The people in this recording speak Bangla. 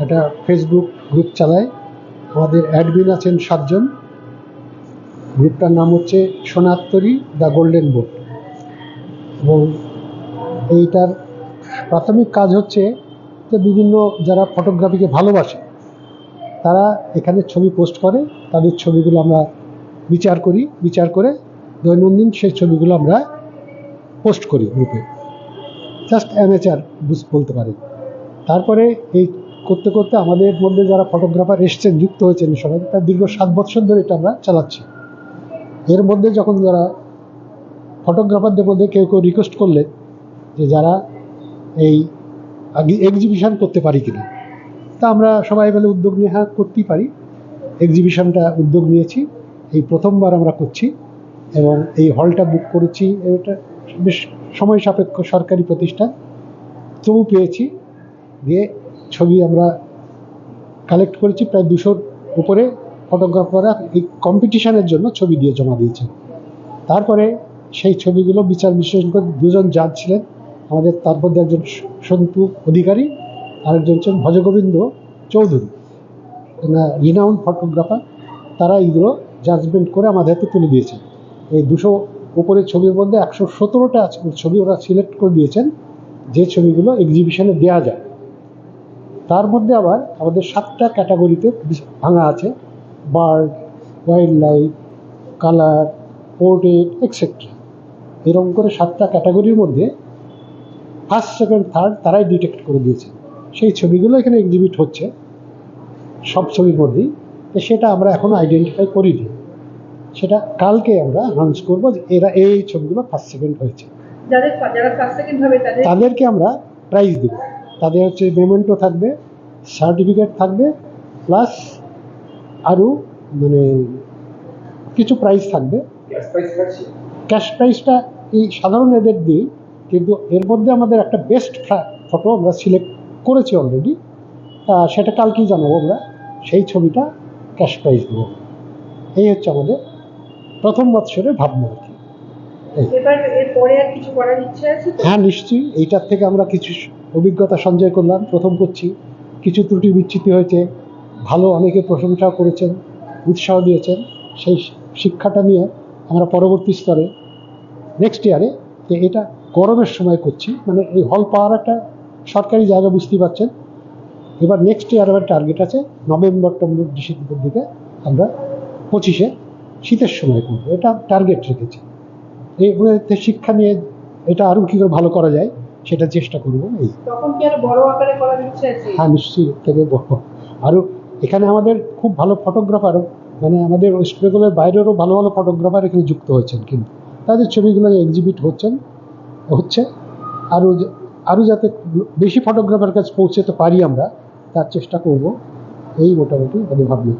একটা ফেসবুক গ্রুপ চালায়। আমাদের অ্যাডমিন আছেন সাতজন। গ্রুপটার নাম হচ্ছে সোনাত্তরী দ্য গোল্ডেন বোট। এবং এইটার প্রাথমিক কাজ হচ্ছে যে বিভিন্ন যারা ফটোগ্রাফিকে ভালোবাসে, তারা এখানে ছবি পোস্ট করে। তাদের ছবিগুলো আমরা বিচার করি, বিচার করে দৈনন্দিন সেই ছবিগুলো আমরা পোস্ট করি গ্রুপে জাস্ট অ্যামেচার বলতে পারেন। তারপরে এই করতে করতে আমাদের মধ্যে যারা ফটোগ্রাফার এসছেন, যুক্ত হয়েছেন সবাই, তার দীর্ঘ সাত বছর ধরে এটা আমরা চালাচ্ছি। এর মধ্যে যখন যারা ফটোগ্রাফারদের মধ্যে কেউ কেউ রিকোয়েস্ট করলেন যে যারা এই এক্সিবিশন করতে পারি কিনা, তা আমরা সবাই মিলে উদ্যোগ নিয়ে হ্যাঁ করতেই পারি। এক্সিবিশনটা উদ্যোগ নিয়েছি, এই প্রথমবার আমরা করছি এবং এই হলটা বুক করেছি। এটা বেশ সময় সাপেক্ষ সরকারি প্রতিষ্ঠান, তবু পেয়েছি। দিয়ে ছবি আমরা কালেক্ট করেছি, প্রায় দুশোর উপরে ফটোগ্রাফাররা এই কম্পিটিশনের জন্য ছবি দিয়ে জমা দিয়েছে তারপরে সেই ছবিগুলো বিচার বিশ্লেষণ করে দুজন জাজ ছিলেন, আমাদের তার মধ্যে একজন সন্তু অধিকারী, আরেকজন হচ্ছেন ভজগোবিন্দ চৌধুরী। রিনাউন্ড ফটোগ্রাফার তারা এইগুলো জাজমেন্ট করে আমাদের হাতে তুলে দিয়েছেন। এই দুশো উপরে ছবির মধ্যে একশো সতেরোটা ছবি ওরা সিলেক্ট করে দিয়েছেন, যে ছবিগুলো এক্সিবিশনে দেওয়া যায়। মধ্যে আবার আমাদের সাতটা ক্যাটাগরিতে ভাঙা আছে। Bird wild life colour portrait etcetera এরকম করে সাতটা ক্যাটাগরির মধ্যে ফার্স্ট সেকেন্ড থার্ড তারাই ডিটেক্ট করে দিয়েছে। সেই ছবিগুলো এখানে এক্সিবিট হচ্ছে। সব ছবির মধ্যেই। তো সেটা আমরা এখনও আইডেন্টিফাই করিনি। সেটা কালকে আমরা অ্যানাউন্স করব যে এরা এই ছবিগুলো ফার্স্ট সেকেন্ড হয়েছে। তাদেরকে আমরা প্রাইজ দেব। তাদের হচ্ছে মেমেন্টো থাকবে সার্টিফিকেট থাকবে প্লাস আরও মানে কিছু প্রাইজ থাকবে। ক্যাশ প্রাইজটা এই সাধারণ এদের দিই কিন্তু এর মধ্যে আমাদের একটা বেস্ট ফটো আমরা সিলেক্ট করেছি অলরেডি সেটা কালকেই জানাব আমরা সেই ছবিটা ক্যাশ প্রাইজ দেবো। এই হচ্ছে আমাদের প্রথম বৎসরের ভাবনা আর কি। এবার আর কিছু করার ইচ্ছে আছে তো? হ্যাঁ নিশ্চয়ই। এইটার থেকে আমরা কিছু অভিজ্ঞতা সঞ্চয় করলাম, প্রথম করছি। কিছু ত্রুটি বিচ্যুতি হয়েছে, ভালো অনেকে প্রশংসা করেছেন, উৎসাহ দিয়েছেন। সেই শিক্ষাটা নিয়ে আমরা পরবর্তী স্তরে নেক্সট ইয়ারে যে এটা গরমের সময় করছি। মানে এই হল পাওয়ার একটা সরকারি জায়গা, বুঝতেই পারছেন। এবার নেক্সট ইয়ার আবার টার্গেট আছে, নভেম্বর টম্বর ডিসেম্বর দিকে আমরা পঁচিশে শীতের সময় করব। এটা টার্গেট রেখেছি। এই শিক্ষা নিয়ে এটা আরও কী করে ভালো করা যায় সেটা চেষ্টা করব এই। তখন কি আরও বড় আকারে করার ইচ্ছে আছে হ্যাঁ নিশ্চয়ই থেকে বড়। আরও এখানে আমাদের খুব ভালো ফটোগ্রাফার মানে আমাদের ওয়েস্ট বেঙ্গলের বাইরেরও ভালো ভালো ফটোগ্রাফার এখানে যুক্ত হয়েছেন কিন্তু। তাদের ছবিগুলো এক্সিবিট হচ্ছেন হচ্ছে। আরও আরও যাতে বেশি ফটোগ্রাফার কাছে পৌঁছতে পারি আমরা তার চেষ্টা করব। এই মোটামুটি আমি ভাবনা